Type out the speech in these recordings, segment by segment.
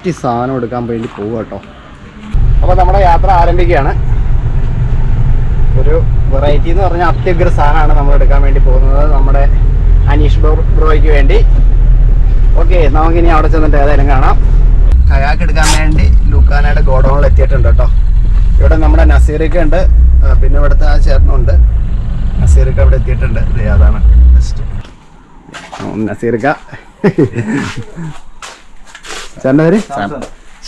Variety സാധനം എടുക്കാൻ വേണ്ടി പോവുക കേട്ടോ. അപ്പോൾ നമ്മുടെ യാത്ര ആരംഭിക്കുകയാണ്. ഒരു വെറൈറ്റി എന്ന് പറഞ്ഞാൽ അത്യുഗ്ര സാധനമാണ് നമ്മൾ എടുക്കാൻ വേണ്ടി പോകുന്നത്. നമ്മുടെ അനീഷ് ബ്രോ ബ്രോയ്ക്ക് വേണ്ടി. ഓക്കെ നമുക്കിനി അവിടെ ചെന്നിട്ട് ഏതായാലും കാണാം. കയാക്ക് എടുക്കാൻ വേണ്ടി ലൂക്കാനയുടെ ഗോഡൗണിൽ എത്തിയിട്ടുണ്ട് കേട്ടോ. ഇവിടെ നമ്മുടെ നസീറിക്ക ഉണ്ട്. പിന്നെ ഇവിടുത്തെ ആ ചേട്ടനുണ്ട് നസീറിക്ക അവിടെ എത്തിയിട്ടുണ്ട്. അതാണ് ജസ്റ്റ് നസീറിക്ക ചേട്ടന്റെ പേര്?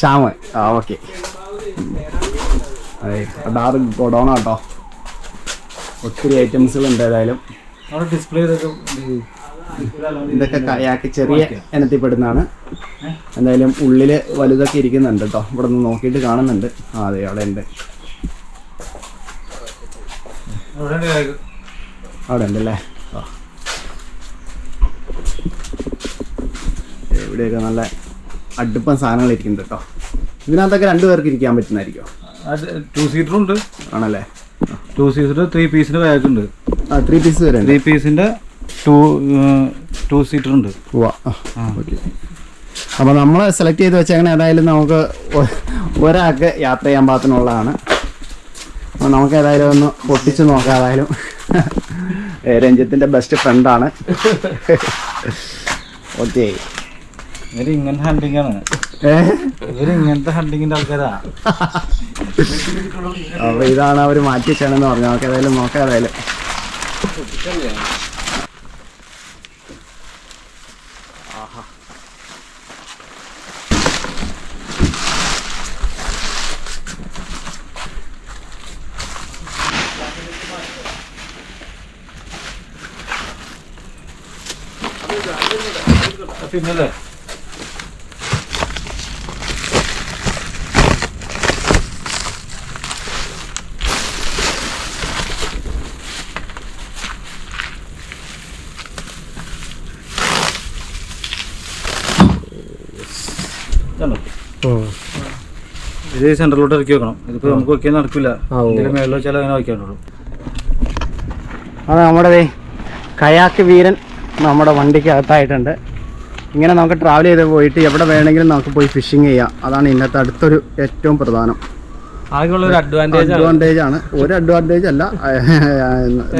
ശ്യാമ് ആ ഓക്കെ അതെ ഗോഡൗൺ കേട്ടോ ഒത്തിരി ഐറ്റംസുകൾ ഉണ്ട് ഏതായാലും. ഇതൊക്കെ കയാക്ക് ചെറിയ ഇനത്തിൽപ്പെടുന്നതാണ്. എന്തായാലും ഉള്ളിൽ വലുതൊക്കെ ഇരിക്കുന്നുണ്ട് കേട്ടോ ഇവിടെ നിന്ന് നോക്കിയിട്ട് കാണുന്നുണ്ട്. ആ അതെ അവിടെ ഉണ്ട് അവിടെ ഉണ്ടല്ലേ ആ. ഇവിടെയൊക്കെ നല്ല അടുപ്പം സാധനങ്ങൾ ഇരിക്കുന്നുണ്ട് കേട്ടോ ഇതിനകത്തൊക്കെ രണ്ടു പേർക്ക് ഇരിക്കാൻ പറ്റുന്നതായിരിക്കും? ടു സീറ്റർ ഉണ്ട്. ആണല്ലേ? ടു സീറ്റർ ത്രീ പീസിന്റെ ബാഗ് ഉണ്ട്. ആ ത്രീ പീസ് വരെ ത്രീ പീസിന്റെ ടു ടു സീറ്റർ ഉണ്ട്. ഓക്കെ. അപ്പോൾ നമ്മൾ സെലക്ട് ചെയ്ത് വെച്ചാൽ ഏതായാലും നമുക്ക് ഒരാൾക്ക് യാത്ര ചെയ്യാൻ പാകത്തിനുള്ളതാണ്. അപ്പോൾ നമുക്ക് ഏതായാലും ഒന്ന് പൊട്ടിച്ച് നോക്കാം ഏതായാലും. രഞ്ജിത്തിന്റെ ബെസ്റ്റ് ഫ്രണ്ടാണ് ഓക്കെ. ഇവർ ഇങ്ങനത്തെ ഹണ്ടിങ് ആണ്. ഇവർ ഇങ്ങനത്തെ ഹണ്ടിങ്ങിന്റെ ആൾക്കാരാ. അപ്പൊ ഇതാണ് അവർ മാറ്റി വെച്ചാണെന്ന് പറഞ്ഞു. നമുക്ക് ഏതായാലും നോക്കാം ഏതായാലും. പിന്നല്ലേ ഇതാണോ? ഇത് സെന്ററിലോട്ട് ഇറക്കി വെക്കണം. ഇതിപ്പോ നമുക്ക് വെക്കാൻ നടക്കില്ല ഇതിന്റെ മേളിൽ വെച്ചാൽ അങ്ങനെ വെക്കാനുള്ളൂ അത് നമ്മുടെ കയാക്ക് വീരൻ നമ്മുടെ വണ്ടിക്ക് അകത്തായിട്ടുണ്ട് ഇങ്ങനെ നമുക്ക് ട്രാവൽ ചെയ്ത് പോയിട്ട് എവിടെ വേണമെങ്കിലും നമുക്ക് പോയി ഫിഷിങ് ചെയ്യാം. അതാണ് ഇന്നത്തെ അടുത്തൊരു ഏറ്റവും പ്രധാനം. ആകെയുള്ള ഒരു അഡ്വാന്റേജ് അഡ്വാന്റേജ് ആണ്. ഒരു അഡ്വാന്റേജ് അല്ല.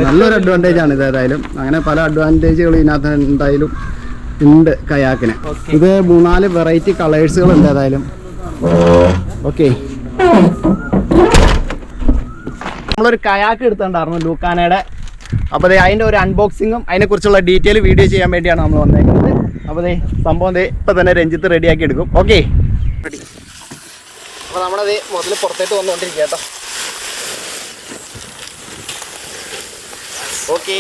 നല്ലൊരു അഡ്വാന്റേജ് ആണ് ഇത് ഏതായാലും. അങ്ങനെ പല അഡ്വാന്റേജുകൾ ഇതിനകത്ത് എന്തായാലും ഉണ്ട് കയാക്കിന്. ഇത് മൂന്നാൽ വെറൈറ്റി കളേഴ്സുകൾ ഉണ്ട് ഏതായാലും. ഓക്കെ. നമ്മളൊരു കയാക്ക് എടുത്തിട്ടുണ്ടായിരുന്നു ലൂക്കാനയുടെ. അപ്പോൾ ദേ അതിന്റെ ഒരു അൺബോക്സിങ്ങും അതിനെക്കുറിച്ചുള്ള ഡീറ്റെയിൽ വീഡിയോ ചെയ്യാൻ വേണ്ടിയാണ് നമ്മൾ വന്നേക്കുന്നത്. അപ്പോൾ സംഭവം ദേ ഇപ്പം തന്നെ രഞ്ജിത്ത് റെഡിയാക്കി എടുക്കും. ഓക്കെ. റെഡി അപ്പോൾ നമ്മളത് മുതൽ പുറത്തേട്ട് വന്നുകൊണ്ടിരിക്കുക കേട്ടോ. ഓക്കെ.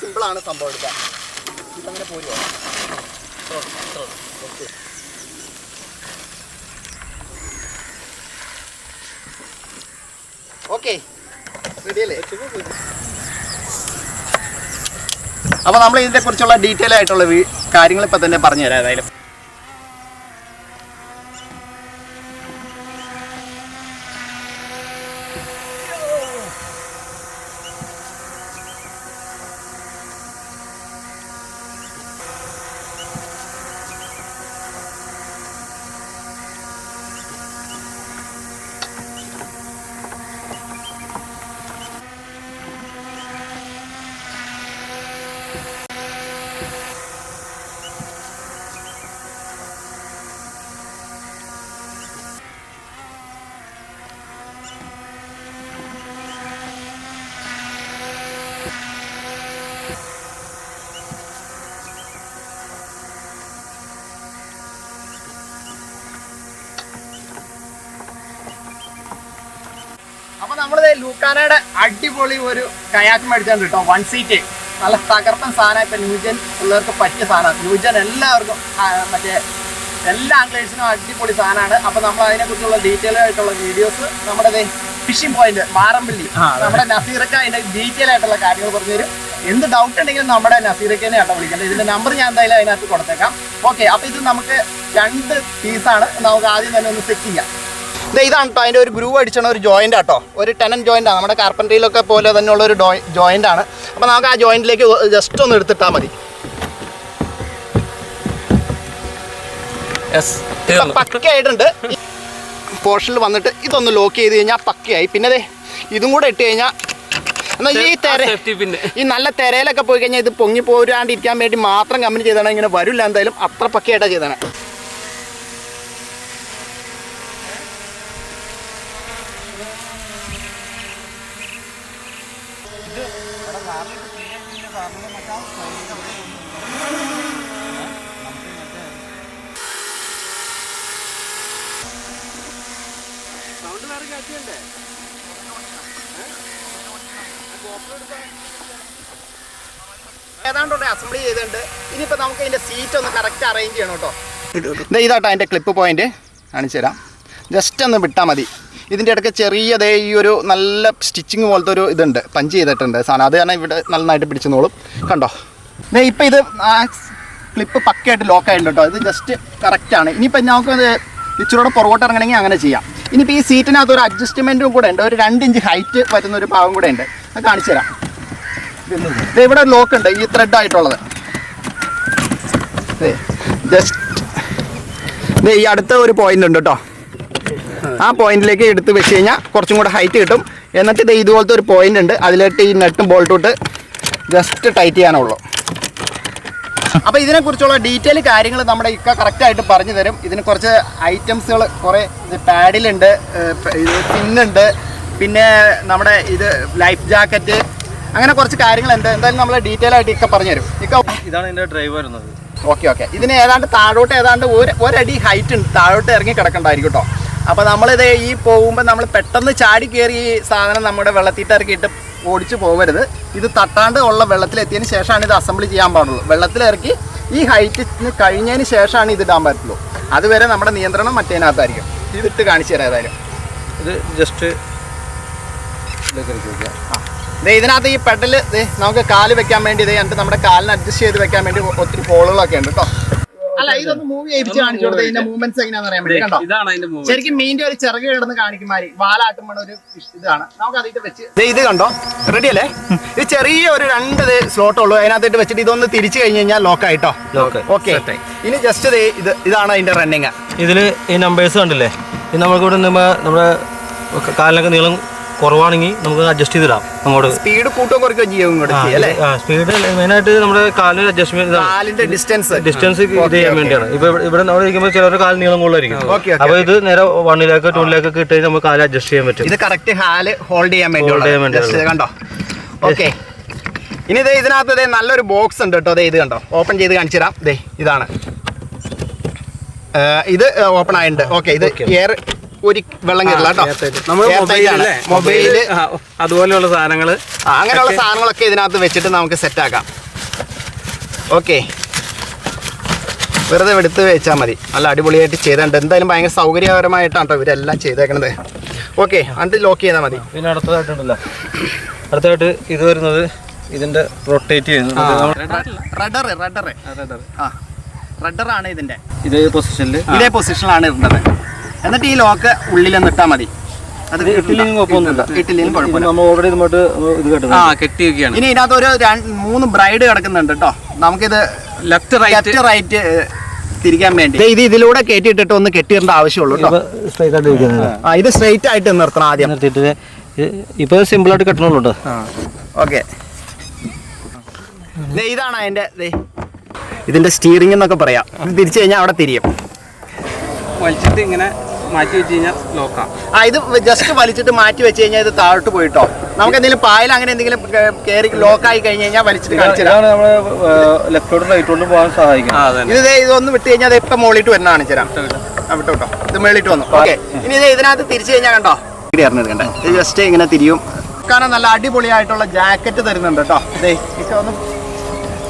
സിമ്പിളാണ് സംഭവം എടുക്കാൻ. ഇതങ്ങനെ പോരുമോ ഓക്കെ. ഓക്കെ റെഡിയല്ലേ? അപ്പോൾ നമ്മൾ ഇതിനെ കുറിച്ചുള്ള ഡീറ്റെയിൽ ആയിട്ടുള്ള കാര്യങ്ങൾ ഇപ്പം തന്നെ പറഞ്ഞു തരാം ഏതായാലും. ലൂക്കാനയുടെ അടിപൊളി ഒരു കയാക്ക് മേടിച്ചാണ് കേട്ടോ. വൺ സീറ്റ് നല്ല തകർപ്പൻ സാധനം ഇപ്പൊ ന്യൂജൻ ഉള്ളവർക്ക് പറ്റിയ സാധനം ന്യൂജൻ എല്ലാവർക്കും മറ്റേ എല്ലാ ആംഗ്ലേഴ്സിനും അടിപൊളി സാധനമാണ്. അപ്പൊ നമ്മൾ അതിനെക്കുറിച്ചുള്ള ഡീറ്റെയിൽ ആയിട്ടുള്ള വീഡിയോസ് നമ്മുടെ ഫിഷിംഗ് പോയിന്റ് മാറമ്പള്ളി. നമ്മുടെ നസീറക്ക അതിന്റെ ഡീറ്റെയിൽ ആയിട്ടുള്ള കാര്യങ്ങൾ പറഞ്ഞു തരും. എന്ത് ഡൗട്ട് ഉണ്ടെങ്കിലും നമ്മുടെ നസീറക്കനെ ആട്ടോ വിളിക്കേണ്ടത് ഇതിന്റെ നമ്പർ ഞാൻ എന്തായാലും അതിനകത്ത് കൊടുത്തേക്കാം. ഓക്കെ അപ്പൊ ഇത് നമുക്ക് രണ്ട് പീസാണ് നമുക്ക് ആദ്യം തന്നെ ഒന്ന് സെറ്റ് ചെയ്യാം. ഇതാണ് കേട്ടോ അതിന്റെ ഒരു ഗ്രൂവ് അടിച്ചണ ഒരു ജോയിന്റ് ആട്ടോ ഒരു ടെനൻ ജോയിന്റ് ആണ് നമ്മുടെ കാർപ്പൻട്രിയിലൊക്കെ പോലെ തന്നെയുള്ള ഒരു ജോയിന്റ് ആണ്. അപ്പോൾ നമുക്ക് ആ ജോയിന്റിലേക്ക് ജസ്റ്റ് ഒന്ന് എടുത്തിട്ടാൽ മതി. പക്കയായിട്ടുണ്ട്. പോർഷനിൽ വന്നിട്ട് ഇതൊന്ന് ലോക്ക് ചെയ്ത് കഴിഞ്ഞാൽ പക്കയായി. പിന്നെ അതെ ഇതും കൂടെ ഇട്ട് കഴിഞ്ഞാൽ എന്നാൽ ഈ തെര ഈ നല്ല തെരയിലൊക്കെ പോയി കഴിഞ്ഞാൽ ഇത് പൊങ്ങി പോരാണ്ടിരിക്കാൻ വേണ്ടി മാത്രം കമ്പനി ചെയ്താണ് ഇങ്ങനെ വരില്ല എന്തായാലും അത്ര പക്കയായിട്ടാണ് ചെയ്താണ്. ഏതാണ്ട് അസംബ്ലി ചെയ്തിട്ടുണ്ട്. ഇനിയിപ്പോൾ നമുക്ക് ഇതിന്റെ സീറ്റ് ഒന്ന് കറക്റ്റ് അറേഞ്ച് ചെയ്യണം കേട്ടോ. ഇതാട്ടോ അതിന്റെ ക്ലിപ്പ് പോയിന്റ് കാണിച്ചു തരാം. ജസ്റ്റ് ഒന്ന് വിട്ടാൽ മതി. ഇതിന്റെ ഇടയ്ക്ക് ചെറിയതേ ഈ ഒരു നല്ല സ്റ്റിച്ചിങ് പോലത്തെ ഒരു ഇതുണ്ട്. പഞ്ച് ചെയ്തിട്ടുണ്ട്. സാധനം. അത് കാരണം ഇവിടെ നന്നായിട്ട് പിടിച്ചെന്നോളും കണ്ടോ? ഇപ്പം ഇത് ക്ലിപ്പ് പക്കയായിട്ട് ലോക്ക് ആയിട്ടുണ്ട് കേട്ടോ. ഇത് ജസ്റ്റ് കറക്റ്റാണ് ഇനിയിപ്പം നമുക്ക് ഇച്ചിരൂടെ പുറകോട്ട് ഇറങ്ങണമെങ്കിൽ അങ്ങനെ ചെയ്യാം. ഇനിയിപ്പോൾ ഈ സീറ്റിനകത്ത് ഒരു അഡ്ജസ്റ്റ്മെന്റും കൂടെ ഉണ്ട്. ഒരു രണ്ട് ഇഞ്ച് ഹൈറ്റ് വരുന്ന ഒരു ഭാഗം കൂടെ ഉണ്ട്. അത് കാണിച്ചു തരാം. ദേ ഇവിടെ ലോക്ക് ഉണ്ട്. ഈ ത്രെഡ് ആയിട്ടുള്ളത്. ജസ്റ്റ് ഈ അടുത്ത ഒരു പോയിന്റ് ഉണ്ട് കേട്ടോ ആ പോയിന്റിലേക്ക് എടുത്ത് വെച്ച് കഴിഞ്ഞാൽ കുറച്ചും കൂടെ ഹൈറ്റ് കിട്ടും. എന്നിട്ട് ഇത് ഇതുപോലത്തെ ഒരു പോയിന്റ് ഉണ്ട്. അതിലിട്ട് ഈ നെട്ടും ബോൾട്ടും ഇട്ട് ജസ്റ്റ് ടൈറ്റ് ചെയ്യാനുള്ളൂ. അപ്പോൾ ഇതിനെക്കുറിച്ചുള്ള ഡീറ്റെയിൽ കാര്യങ്ങൾ നമ്മുടെ ഇക്ക കറക്റ്റ് ആയിട്ട് പറഞ്ഞു തരും. ഇതിന് കുറച്ച് ഐറ്റംസുകൾ കുറെ പാഡിലുണ്ട് പിന്നുണ്ട് പിന്നെ നമ്മുടെ ഇത് ലൈഫ് ജാക്കറ്റ് അങ്ങനെ കുറച്ച് കാര്യങ്ങളുണ്ട്. എന്തായാലും നമ്മൾ ഡീറ്റെയിൽ ആയിട്ട് ഇക്ക പറഞ്ഞു തരും. ഇക്ക ഇതാണ് ഇതിന്റെ ഡ്രൈവ് വരുന്നത്. ഓക്കെ ഓക്കെ ഇതിന് ഏതാണ്ട് താഴോട്ട് ഏതാണ്ട് ഒരു ഒരടി ഹൈറ്റ് ഉണ്ട്. താഴോട്ട് ഇറങ്ങി കിടക്കണ്ടായിരിക്കും കേട്ടോ അപ്പോൾ നമ്മളിത് ഈ പോകുമ്പോൾ നമ്മൾ പെട്ടെന്ന് ചാടി കയറി ഈ സാധനം നമ്മുടെ വെള്ളത്തിട്ട് ഇറക്കിയിട്ട് ഓടിച്ചു പോകരുത് ഇത് തട്ടാണ്ട് ഉള്ള വെള്ളത്തിലെത്തിയതിന് ശേഷമാണ് ഇത് അസംബിൾ ചെയ്യാൻ പാടുള്ളൂ. വെള്ളത്തിലിറക്കി ഈ ഹൈറ്റ് കഴിഞ്ഞതിന് ശേഷമാണ് ഇത് ഇടാൻ പറ്റുള്ളൂ. അതുവരെ നമ്മുടെ നിയന്ത്രണം മറ്റേനകത്തായിരിക്കും ഇതിട്ട് കാണിച്ചു തരാം ഏതായാലും. ഇത് ജസ്റ്റ് ദേ ഇതിനകത്ത് ഈ പെഡൽ നമുക്ക് കാൽ വെക്കാൻ വേണ്ടി ഇതേ എന്നിട്ട് നമ്മുടെ കാലിന് അഡ്ജസ്റ്റ് ചെയ്ത് വെക്കാൻ വേണ്ടി ഒത്തിരി ഫോളുകളൊക്കെ ഉണ്ട് കേട്ടോ അല്ല ഇതൊന്ന് മൂവ് ചെയ്യിപ്പിച്ച് കാണിച്ചു കൊടുത്തത് ഇതിന്റെ മൂവ്മെന്റ്സ് എങ്ങനെയാണെന്ന് അറിയാൻ പറ്റും കണ്ടോ? ഇതാണ് അതിന്റെ മൂവ് ശരിക്കും മീന്റെ ഒരു ചിറക് കിടന്ന് കാണിക്കുമാരി വാലാട്ടുമ്പോൾ ഒരു ഇതാണ്. നമുക്ക് അതിട്ട് വെച്ച് ദേ ഇത് കണ്ടോ? റെഡി അല്ലേ? ഇത് ചെറിയ ഒരു രണ്ട് സ്ലോട്ട് ഉള്ളൂ. അതിനകത്തിട്ട് വെച്ചിട്ട് ഇതൊന്ന് തിരിച്ചു കഴിഞ്ഞ് കഴിഞ്ഞാൽ ലോക്ക് ആയിട്ടോ? Lock. ഓക്കെ ഇനി ജസ്റ്റ് ഇത് ഇതാണ് അതിന്റെ റണ്ണിങ് ഇതിൽ ഈ നമ്പേഴ്സ് കണ്ടില്ലേ? ഇത് നമ്മൾ ഇവിടെ നമ്മുടെ കാലിനൊക്കെ നീളം കുറവാണെങ്കിൽ നമുക്ക് അഡ്ജസ്റ്റ് ചെയ്തിടാം. അങ്ങോട്ട്. സ്പീഡ് കൂട്ടോ കുറയ്ക്കുകയോ ചെയ്യും ഇങ്ങോട്ട് ചെയ്യും അല്ലേ? സ്പീഡ് മെയിനായിട്ട് നമ്മുടെ കാലിന് അഡ്ജസ്റ്റ്മെന്റ് കാലിന്റെ ഡിസ്റ്റൻസ് ഡിസ്റ്റൻസ് ഇത് ചെയ്യാൻ വേണ്ടിയാണ്. ഇപ്പൊ ഇവിടെ- നമ്മൾ ഇരിക്കുമ്പോൾ ചിലവർ കാൽ നീളം കൂടുതലായിരിക്കും. അപ്പൊ ഇത് നേരെ വണ്ണിലേക്ക് ടൂണിലേക്ക് ഇട്ട് നമുക്ക് കാൽ അഡ്ജസ്റ്റ് ചെയ്യാൻ പറ്റും. ഇത് കറക്റ്റ് ഹാൽ ഹോൾഡ് ചെയ്യാൻ വേണ്ടി ഹോൾഡ് ചെയ്യാൻ വേണ്ടി കണ്ടോ? ഓക്കെ ഇനി ദേ ഇതിനകത്ത് ദേ നല്ലൊരു ബോക്സ് ഉണ്ട് കേട്ടോ. ദേ ഇത് കണ്ടോ? ഓപ്പൺ ചെയ്ത് കാണിച്ചു തരാം. ദേ ഇതാണ്. ഇത് ഓപ്പൺ ആയിട്ടുണ്ട്. ഓക്കെ ഇത് എയർ ഒരു വെള്ളം കയറില്ല കേട്ടോ. നമ്മൾ മൊബൈലല്ലേ മൊബൈൽ അതുപോലെയുള്ള സാധനങ്ങൾ അങ്ങനെയുള്ള സാധനങ്ങളൊക്കെ ഇതിനകത്ത് വെച്ചിട്ട് നമുക്ക് സെറ്റ് ആക്കാം. ഓക്കെ വെറുതെ എടുത്ത് വെച്ചാൽ മതി. നല്ല അടിപൊളിയായിട്ട് ചെയ്തിട്ടുണ്ട് എന്തായാലും ഭയങ്കര സൗകര്യപരമായിട്ടാണ് കേട്ടോ ഇവരെല്ലാം ചെയ്തേക്കണത്. ഓക്കെ അത് ലോക്ക് ചെയ്താൽ മതി. പിന്നെ അടുത്തതായിട്ടുണ്ടല്ലോ. അടുത്തതായിട്ട് ഇത് വരുന്നത് ഇതിന്റെ റൊട്ടേറ്റ് ചെയ്യുന്നത്. റഡർ റഡർ ആ റഡറാണ് ഇതിന്റെ. ഇതേ പൊസിഷനിൽ ഇതേ പൊസിഷനിലാണ് ഇരുന്നത് എന്നിട്ട് ഈ ലോക്ക് ഉള്ളിൽ നിട്ടാൽ മതി. അത് ഇട്ടില്ലെങ്കിൽ കുഴപ്പമൊന്നുമില്ല. ഇട്ടില്ലെങ്കിൽ കുഴപ്പമില്ല. നമ്മൾ ഓൾറെഡി ഇതുമായിട്ട് ഇത് ആ കെട്ടി വെക്കുകയാണ് ഇനി ഇതിനകത്ത് ഒരു രണ്ട് മൂന്ന് ബ്രൈഡ് കിടക്കുന്നുണ്ട് കേട്ടോ നമുക്കിത് ലെഫ്റ്റ് റൈറ്റ് ലെഫ്റ്റ് റൈറ്റ് തിരിക്കാൻ വേണ്ടി. ദേ ഇത് ഇതിലൂടെ കയറ്റിയിട്ടിട്ട് ഒന്ന് കെട്ടിയിടേണ്ട ആവശ്യമുള്ളൂ കേട്ടോ സ്ട്രൈറ്റ് ആ ഇത് സ്ട്രെയിറ്റ് ആയിട്ട് നിർത്തണം ആദ്യം. നിർത്തിയിട്ട് ഇപ്പൊ സിമ്പിൾ ആയിട്ട് കെട്ടണുള്ളൂ കേട്ടോ ഓക്കെ. ഇതാണ് അതിന്റെ ദേ ഇതിന്റെ സ്റ്റിയറിംഗ് എന്നൊക്കെ പറയാം. തിരിച്ചു കഴിഞ്ഞാൽ അവിടെ തിരിയും. വലിച്ചിട്ട് ഇങ്ങനെ മാറ്റി വെച്ച് കഴിഞ്ഞാൽ ലോക്കാം. ആ ഇത് ജസ്റ്റ് വലിച്ചിട്ട് മാറ്റി വെച്ച് കഴിഞ്ഞാൽ ഇത് താഴോട്ട് പോയിട്ടോ. നമുക്ക് എന്തെങ്കിലും പായൽ അങ്ങനെ എന്തെങ്കിലും കയറി ലോക്കായി കഴിഞ്ഞ് കഴിഞ്ഞാൽ വലിച്ചിട്ട് കാണിച്ചതാണ് നമ്മൾ ലെഫ്റ്റോട്ടും റൈറ്റോട്ടും പോകാൻ സഹായിക്കും അതെ ഇത് ഒന്ന് ഇതൊന്ന് വിട്ട് കഴിഞ്ഞാൽ അത് ഇപ്പം മുകളിട്ട് വരുന്ന കാണിച്ചു തരാം. വിട്ടോ കേട്ടോ ഇത് മേളിട്ട് വന്നു. ഓക്കെ ഇനി ഇത് ഇതിനകത്ത് തിരിച്ചു കഴിഞ്ഞാൽ കണ്ടോ? ഇവിടെ ഇറങ്ങി കണ്ടോ. ഇത് ജസ്റ്റ് ഇങ്ങനെ തിരിയും. കാരണം നല്ല അടിപൊളിയായിട്ടുള്ള ജാക്കറ്റ് തരുന്നുണ്ട് കേട്ടോ. ദേ ഒന്ന്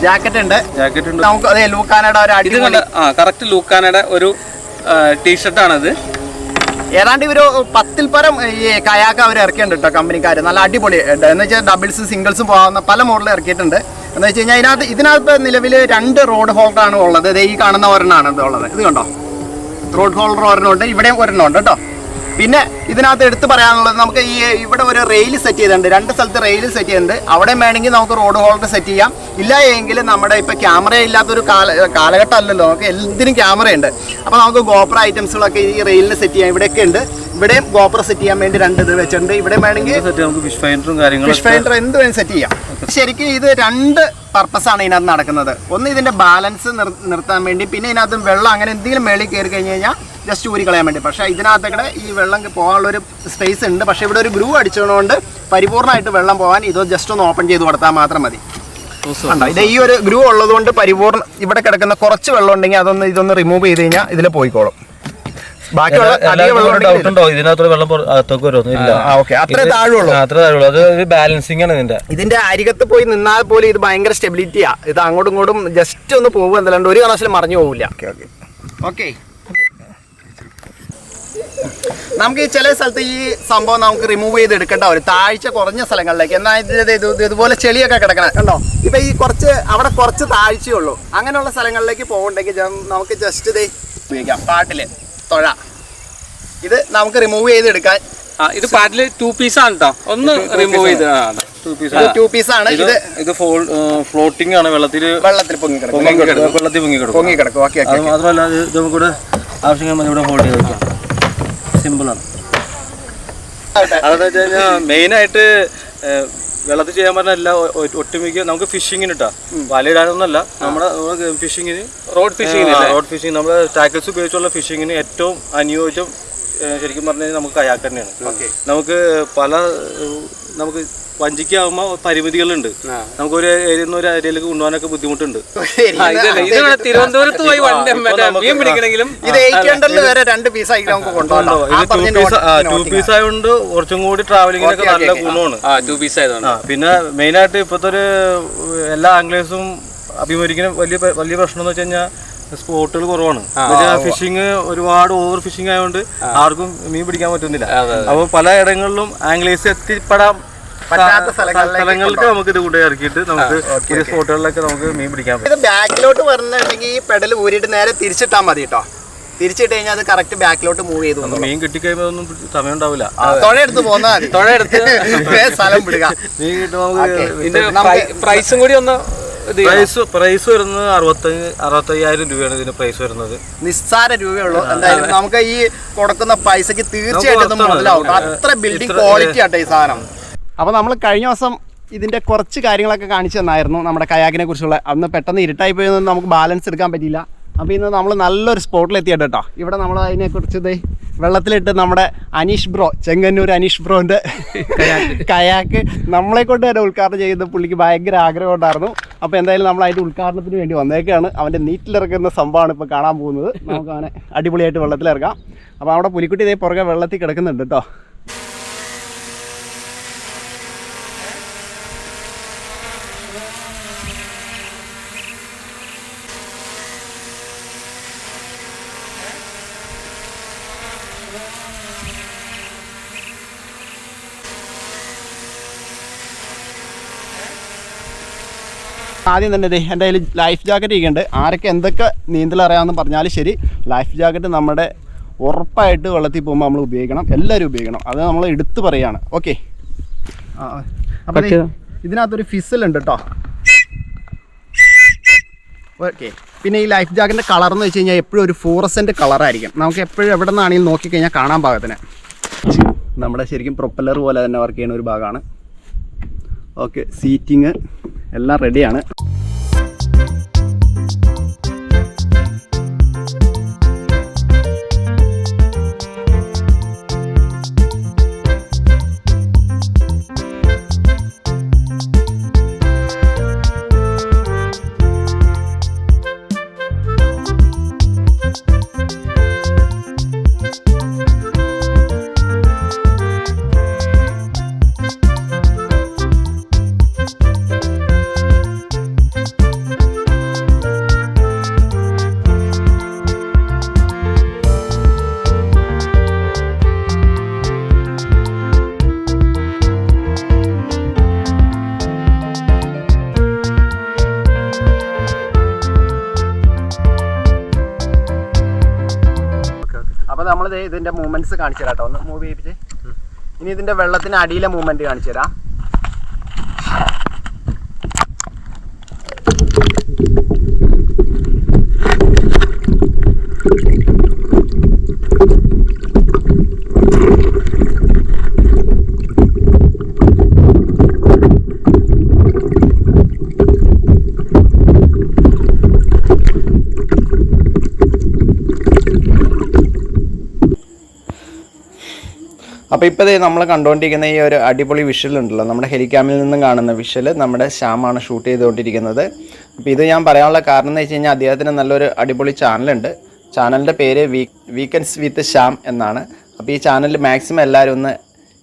ജാക്കറ്റ് ഉണ്ട്. ജാക്കറ്റ് ഉണ്ട്. നമുക്ക് അതെ ലൂക്കാനയുടെ ഒരു ഇത് അടിപൊളി ആ കറക്റ്റ് ലൂക്കാനയുടെ ഒരു ടീഷർട്ടാണിത് ഏതാണ്ട് ഇവർ പത്തിൽ പരം ഈ കയാക്ക അവർ ഇറക്കിയിട്ടുണ്ട് കേട്ടോ കമ്പനിക്കാർ നല്ല അടിപൊളി. എന്ന് വെച്ചാൽ ഡബിൾസ് സിംഗിൾസും പോകാവുന്ന പല മോഡൽ ഇറക്കിയിട്ടുണ്ട്. എന്ന് വെച്ച് കഴിഞ്ഞാൽ ഇതിനകത്ത് ഇതിനകത്ത് നിലവിൽ രണ്ട് റോഡ് ഹോൾഡറാണ് ഉള്ളത്. ദേ ഈ കാണുന്ന ഒരെണ്ണമാണ് ഇത് ഉള്ളത്. ഇത് കണ്ടോ? റോഡ് ഹോൾഡർ ഒരെണ്ണം ഉണ്ട്. ഇവിടെയും ഒരെണ്ണം ഉണ്ട് കേട്ടോ പിന്നെ ഇതിനകത്ത് എടുത്തു പറയാനുള്ളത് നമുക്ക് ഈ ഇവിടെ ഒരു റെയിൽ സെറ്റ് ചെയ്തിട്ടുണ്ട്. രണ്ട് സ്ഥലത്ത് റെയിൽ സെറ്റ് ചെയ്തിട്ടുണ്ട്. അവിടെ വേണമെങ്കിൽ നമുക്ക് റോഡ് ഹോൾഡർ സെറ്റ് ചെയ്യാം. ഇല്ല എങ്കിൽ നമ്മുടെ ഇപ്പം ക്യാമറ ഇല്ലാത്തൊരു കാല കാലഘട്ടം അല്ലല്ലോ നമുക്ക് എന്തിനും ക്യാമറയുണ്ട് അപ്പോൾ നമുക്ക് ഗോപ്ര ഐറ്റംസുകളൊക്കെ ഈ റെയിലിന് സെറ്റ് ചെയ്യാം. ഇവിടെയൊക്കെ ഉണ്ട്. ഇവിടെയും ഗോപ്ര സെറ്റ് ചെയ്യാൻ വേണ്ടി രണ്ട് ഇത് വെച്ചിട്ടുണ്ട്. ഇവിടെ വേണമെങ്കിൽ നമുക്ക് ഫിഷ് ഫൈൻഡറും കാര്യങ്ങളും ഫിഷ് ഫൈൻഡർ എന്ത് വേണം സെറ്റ് ചെയ്യാം. ശരിക്കും ഇത് രണ്ട് പർപ്പസാണ് ഇതിനകത്ത് നടക്കുന്നത്. ഒന്ന് ഇതിന്റെ ബാലൻസ് നിർത്താൻ വേണ്ടി പിന്നെ ഇതിനകത്ത് വെള്ളം അങ്ങനെ എന്തെങ്കിലും മേളിൽ കയറി കഴിഞ്ഞ് കഴിഞ്ഞാൽ ജസ്റ്റ് ഊരി കളയാൻ വേണ്ടി. പക്ഷേ ഇതിനകത്തൊക്കെ ഈ വെള്ളം പോകാനുള്ളൊരു സ്പേസ് ഉണ്ട്. പക്ഷേ ഇവിടെ ഒരു ഗ്രൂ അടിച്ചതുകൊണ്ട് പരിപൂർണമായിട്ട് വെള്ളം പോകാൻ ഇത് ജസ്റ്റ് ഒന്ന് ഓപ്പൺ ചെയ്ത് കൊടുത്താൽ മാത്രം മതി. ഇത് ഈ ഒരു ഗ്രൂ ഉള്ളതുകൊണ്ട് പരിപൂർണ ഇവിടെ കിടക്കുന്ന കുറച്ച് വെള്ളം ഉണ്ടെങ്കിൽ അതൊന്ന് ഇതൊന്ന് റിമൂവ് ചെയ്ത് കഴിഞ്ഞാൽ ഇതിൽ പോയിക്കോളും. ഇതിന്റെ. അരികത്ത് പോയി നിന്നാൽ പോലും ഇത് ഭയങ്കര സ്റ്റെബിലിറ്റിയാ ഇത് അങ്ങോട്ടും ഇങ്ങോട്ടും ജസ്റ്റ് ഒന്ന് പോകുക എന്നല്ലാണ്ട് ഒരു കാരണവശാലും മറിഞ്ഞു പോകില്ല ഓക്കെ നമുക്ക് ഈ ചില സ്ഥലത്ത് ഈ സംഭവം നമുക്ക് റിമൂവ് ചെയ്ത് എടുക്കേണ്ട ഒരു താഴ്ച കുറഞ്ഞ സ്ഥലങ്ങളിലേക്ക്. എന്നാൽ ഇത് ഇത് ഇത് ഇതുപോലെ ചെളിയൊക്കെ കിടക്കണം കണ്ടോ? ഇപ്പൊ ഈ കുറച്ച് അവിടെ കുറച്ച് താഴ്ചയുള്ളൂ അങ്ങനെയുള്ള സ്ഥലങ്ങളിലേക്ക് പോകുന്നുണ്ടെങ്കിൽ നമുക്ക് ജസ്റ്റ് ഇത് ഉപയോഗിക്കാം. പാട്ടിൽ തുഴ. ഇത് നമുക്ക് റിമൂവ് ചെയ്ത് എടുക്കാൻ ഇത് പാട്ടിൽ ടു പീസ് ആണ് കേട്ടോ ഒന്ന് റിമൂവ് ചെയ്ത് ടു പീസ് ആണ്. ഇത് ഇത് ഫ്ലോട്ടിംഗ് ആണ്. വെള്ളത്തിൽ വെള്ളത്തിൽ പൊങ്ങി കിടക്കും. വെള്ളത്തിൽ പൊങ്ങി കിടക്കും. പൊങ്ങി കിടക്കും. ഓക്കെ മാത്രമല്ല ഇത് ഇത് നമുക്കിവിടെ ആവശ്യങ്ങൾ ഇവിടെ ഹോൾഡ് ചെയ്ത് വെക്കാം. സിമ്പിൾ ആണ് അതെന്ന് വെച്ച് കഴിഞ്ഞാൽ മെയിനായിട്ട് വെള്ളത്തിൽ ചെയ്യാൻ പറഞ്ഞല്ല ഒട്ടുമിക്ക നമുക്ക് ഫിഷിങ്ങിന് ഇട്ടാ വലയിടാനൊന്നല്ല നമ്മുടെ ഫിഷിങ്ങിന് റോഡ് ഫിഷിംഗ് റോഡ് ഫിഷിംഗ് നമ്മുടെ ടാക്കിൾസ് ഉപയോഗിച്ചുള്ള ഫിഷിങ്ങിന് ഏറ്റവും അനുയോജ്യം ശരിക്കും പറഞ്ഞു കഴിഞ്ഞാൽ നമുക്ക് കയാക്ക് തന്നെയാണ്. നമുക്ക് പല ഏഹ് നമുക്ക് വഞ്ചിക്കാവുമ്പോൾ പരിമിതികളുണ്ട് നമുക്കൊരു നിന്ന് ഒരു ഏരിയയിലേക്ക് കൊണ്ടുപോകാനൊക്കെ ബുദ്ധിമുട്ടുണ്ട്. തിരുവനന്തപുരത്ത് പോയി മീൻ പിടിക്കണമെങ്കിലും വരെ രണ്ട് പീസ് ആയിട്ട് ടു പീസ് ആയതുകൊണ്ട് കുറച്ചും കൂടി ട്രാവലിങ്ങിനൊക്കെ നല്ല ഗുണമാണ്. പിന്നെ മെയിനായിട്ട് ഇപ്പോഴത്തെ ഒരു എല്ലാ ആംഗ്ലേഴ്സും അഭിമുഖിക്കുന്ന വലിയ വലിയ പ്രശ്നം എന്ന് വെച്ച് കഴിഞ്ഞാൽ സ്പോട്ടുകൾ കുറവാണ്. ഫിഷിങ് ഒരുപാട് ഓവർ ഫിഷിംഗ് ആയതുകൊണ്ട് ആർക്കും മീൻ പിടിക്കാൻ പറ്റുന്നില്ല. അപ്പോൾ പല ഇടങ്ങളിലും ആംഗ്ലേഴ്സ് എത്തിപ്പെടാൻ പറ്റാത്ത സ്ഥലങ്ങളിലേക്ക് നമുക്ക് ഇത് കൊണ്ടുപോയി ഇറക്കിയിട്ട് നമുക്ക് പുതിയ സ്പോട്ടുകളിലൊക്കെ നമുക്ക് മീൻ പിടിക്കാൻ പറ്റും. ഇത് ബാക്കിലോട്ട് വരുന്നുണ്ടെങ്കിൽ ഈ പെടൽ ഊരിയിട്ട് നേരെ തിരിച്ചിട്ടാൽ മതി കേട്ടോ തിരിച്ചിട്ട് കഴിഞ്ഞാൽ അത് കറക്റ്റ് ബാക്കിലോട്ട് മൂവ് ചെയ്തു. മീൻ കിട്ടിക്കഴിയുമ്പോൾ ഒന്നും സമയം ഉണ്ടാവില്ല. തുഴയെടുത്ത് പോന്നാൽ മതി. തുഴയെടുത്ത് സ്ഥലം വിടുക. മീൻ കിട്ടുമ്പോൾ പ്രൈസും കൂടി ഒന്ന്. പ്രൈസ് പ്രൈസ് വരുന്നത് അറുപത്തഞ്ച് അറുപത്തയ്യായിരം രൂപയാണ് ഇതിന് പ്രൈസ് വരുന്നത്. നിസ്സാര രൂപയുള്ളൂ. എന്തായാലും നമുക്ക് ഈ കൊടുക്കുന്ന പൈസക്ക് തീർച്ചയായിട്ടും മുതലാവും. അത്ര ബിൽഡിംഗ് ക്വാളിറ്റി ആട്ടെ ഈ സാധനം. അപ്പോൾ നമ്മൾ കഴിഞ്ഞ ദിവസം ഇതിന്റെ കുറച്ച് കാര്യങ്ങളൊക്കെ കാണിച്ചു തന്നായിരുന്നു നമ്മുടെ കയാക്കിനെ കുറിച്ചുള്ള. അന്ന് പെട്ടെന്ന് ഇരുട്ടായി പോയൊന്നും നമുക്ക് ബാലൻസ് എടുക്കാൻ പറ്റിയില്ല. അപ്പോൾ ഇന്ന് നമ്മൾ നല്ലൊരു സ്പോട്ടിലെത്തിയിട്ട് കേട്ടോ ഇവിടെ നമ്മൾ അതിനെക്കുറിച്ച് ഇത് വെള്ളത്തിലിട്ട് നമ്മുടെ അനീഷ് ബ്രോ ചെങ്ങന്നൂർ അനീഷ് ബ്രോന്റെ കയാക്ക്. നമ്മളെ കൊണ്ട് തന്നെ ഉദ്ഘാടനം ചെയ്യുന്ന പുള്ളിക്ക് ഭയങ്കര ആഗ്രഹം ഉണ്ടായിരുന്നു. അപ്പോൾ എന്തായാലും നമ്മൾ അതിന്റെ ഉദ്ഘാടനത്തിന് വേണ്ടി വന്നേക്കാണ്. അവന്റെ നീറ്റിലിറക്കുന്ന സംഭവമാണ് ഇപ്പോൾ കാണാൻ പോകുന്നത്. നമുക്ക് അവനെ അടിപൊളിയായിട്ട് വെള്ളത്തിലിറക്കാം. അപ്പോൾ അവിടെ പുലിക്കുട്ടി ഇതേ പുറകെ വെള്ളത്തിൽ കിടക്കുന്നുണ്ട് കേട്ടോ ആദ്യം തന്നെ എന്റെ കയ്യിൽ ലൈഫ് ജാക്കറ്റ് ഇരിക്കുന്നുണ്ട്. ആരൊക്കെ എന്തൊക്കെ നീന്തൽ അറിയാമെന്ന് പറഞ്ഞാലും ശരി ലൈഫ് ജാക്കറ്റ് നമ്മുടെ ഉറപ്പായിട്ട് വെള്ളത്തിൽ പോകുമ്പോൾ നമ്മൾ ഉപയോഗിക്കണം. എല്ലാവരും ഉപയോഗിക്കണം. അത് നമ്മൾ എടുത്തു പറയാണ്. ഓക്കെ അപ്പോൾ ഇതിനകത്തൊരു ഫിസലുണ്ട് കേട്ടോ ഓക്കെ പിന്നെ ഈ ലൈഫ് ജാക്കറ്റിന്റെ കളർ എന്ന് വെച്ച് കഴിഞ്ഞാൽ എപ്പോഴും ഒരു ഫ്ലൂറസെന്റ് കളറായിരിക്കും നമുക്ക് എപ്പോഴും എവിടെ നിന്നാണെങ്കിലും നോക്കിക്കഴിഞ്ഞാൽ കാണാൻ പാകത്തിന്. നമ്മുടെ ശരിക്കും പ്രൊപ്പല്ലർ പോലെ തന്നെ വർക്ക് ചെയ്യുന്ന ഒരു ഭാഗമാണ്. ഓക്കെ സീറ്റിങ് എല്ലാം റെഡിയാണ് ഇതിന്റെ മൂവ്മെന്റ്സ് കാണിച്ചു തരാം കേട്ടോ ഒന്ന് മൂവ് ചെയ്യിപ്പിച്ച്. ഇനി ഇതിന്റെ വെള്ളത്തിന് അടിയിലെ മൂവ്മെന്റ് കാണിച്ചു തരാം അപ്പോൾ ഇപ്പോൾ നമ്മൾ കണ്ടുകൊണ്ടിരിക്കുന്ന ഈ ഒരു അടിപൊളി വിഷ്വൽ ഉണ്ടല്ലോ. നമ്മുടെ ഹെലിക്യാമിൽ നിന്നും കാണുന്ന വിഷൽ നമ്മുടെ ശ്യാമാണ് ഷൂട്ട് ചെയ്തുകൊണ്ടിരിക്കുന്നത്. അപ്പോൾ ഇത് ഞാൻ പറയാനുള്ള കാരണം എന്ന് വെച്ച് കഴിഞ്ഞാൽ അദ്ദേഹത്തിന് നല്ലൊരു അടിപൊളി ചാനലുണ്ട്. ചാനലിന്റെ പേര് വീ വീക്കെൻഡ്സ് വിത്ത് ശ്യാം എന്നാണ്. അപ്പോൾ ഈ ചാനൽ മാക്സിമം എല്ലാവരും ഒന്ന്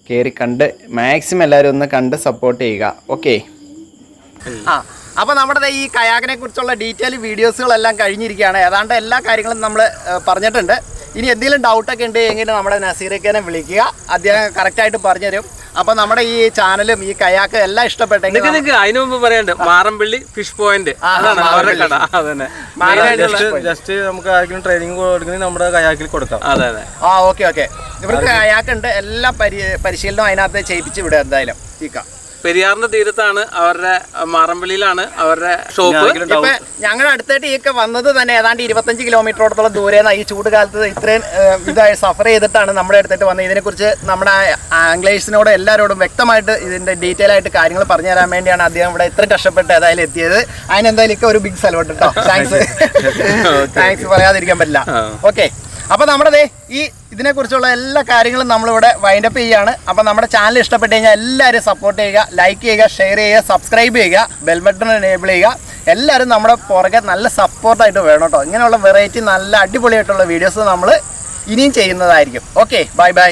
കയറി കണ്ട് മാക്സിമം എല്ലാവരും ഒന്ന് കണ്ട് സപ്പോർട്ട് ചെയ്യുക. ഓക്കെ ആ അപ്പോൾ നമ്മുടെ ഈ കയാക്കിനെ കുറിച്ചുള്ള ഡീറ്റെയിൽ വീഡിയോസുകളെല്ലാം കഴിഞ്ഞിരിക്കുകയാണ്. ഏതാണ്ട് എല്ലാ കാര്യങ്ങളും നമ്മൾ പറഞ്ഞിട്ടുണ്ട്. ഇനി എന്തെങ്കിലും ഡൗട്ടൊക്കെ ഉണ്ട് എങ്കിൽ നമ്മുടെ നസീറക്കനെ വിളിക്കുക. അദ്ദേഹം കറക്റ്റായിട്ട് പറഞ്ഞുതരും. അപ്പൊ നമ്മുടെ ഈ ചാനലും ഈ കയാക്ക് എല്ലാം ഇഷ്ടപ്പെട്ടെങ്കിൽ നിനക്ക് അതിനു മുമ്പ് പറയണ്ട് മാറമ്പള്ളി ഫിഷ് പോയിന്റ് ജസ്റ്റ് നമുക്ക് ആർക്കും ട്രെയിനിങ് കൊടുക്കണമെങ്കിൽ നമ്മുടെ കയാക്കിൽ കൊടുക്കാം. അതെ അതെ. ആ ഓക്കെ ഓക്കെ. ഇവർക്ക് കയാക്കുണ്ട്. എല്ലാ പരി പരിശീലനവും അതിനകത്ത് ചെയ്യിപ്പിച്ച് വിടുക എന്തായാലും. തീക്കാം പെരിയാറിന്റെ തീരത്താണ് അവരുടെ മാറമ്പള്ളിയിലാണ് അവരുടെ ഷോപ്പ്. ഇപ്പൊ ഞങ്ങൾ അടുത്തായിട്ട് ഒക്കെ വന്നത് തന്നെ ഏതാണ്ട് ഇരുപത്തഞ്ച് കിലോമീറ്ററോടത്തോളം ദൂരെയാണ് ഈ ചൂട് കാലത്ത് ഇത്രയും ഇതായി സഫർ ചെയ്തിട്ടാണ് നമ്മുടെ അടുത്തായിട്ട് വന്നത്. ഇതിനെക്കുറിച്ച് നമ്മുടെ ആംഗ്ലേഴ്സിനോട് എല്ലാവരോടും വ്യക്തമായിട്ട് ഇതിന്റെ ഡീറ്റെയിൽ ആയിട്ട് കാര്യങ്ങൾ പറഞ്ഞു തരാൻ വേണ്ടിയാണ് അദ്ദേഹം ഇവിടെ ഇത്ര കഷ്ടപ്പെട്ട് ഏതായാലും എത്തിയത്. അതിനെന്തായാലും ഒക്കെ ഒരു ബിഗ് സലോട്ട് കേട്ടോ താങ്ക്സ് താങ്ക്സ് പറയാതിരിക്കാൻ പറ്റില്ല. ഓക്കെ അപ്പൊ നമ്മുടെ ഈ ഇതിനെക്കുറിച്ചുള്ള എല്ലാ കാര്യങ്ങളും നമ്മളിവിടെ വൈൻഡപ്പ് ചെയ്യുകയാണ് അപ്പോൾ നമ്മുടെ ചാനൽ ഇഷ്ടപ്പെട്ട് കഴിഞ്ഞാൽ എല്ലാവരും സപ്പോർട്ട് ചെയ്യുക ലൈക്ക് ചെയ്യുക ഷെയർ ചെയ്യുക സബ്സ്ക്രൈബ് ചെയ്യുക ബെൽ ബട്ടൺ എനേബിൾ ചെയ്യുക. എല്ലാവരും നമ്മുടെ പുറകെ നല്ല സപ്പോർട്ടായിട്ട് വേണം കേട്ടോ. ഇങ്ങനെയുള്ള വെറൈറ്റി നല്ല അടിപൊളിയായിട്ടുള്ള വീഡിയോസ് നമ്മൾ ഇനിയും ചെയ്യുന്നതായിരിക്കും. Okay bye bye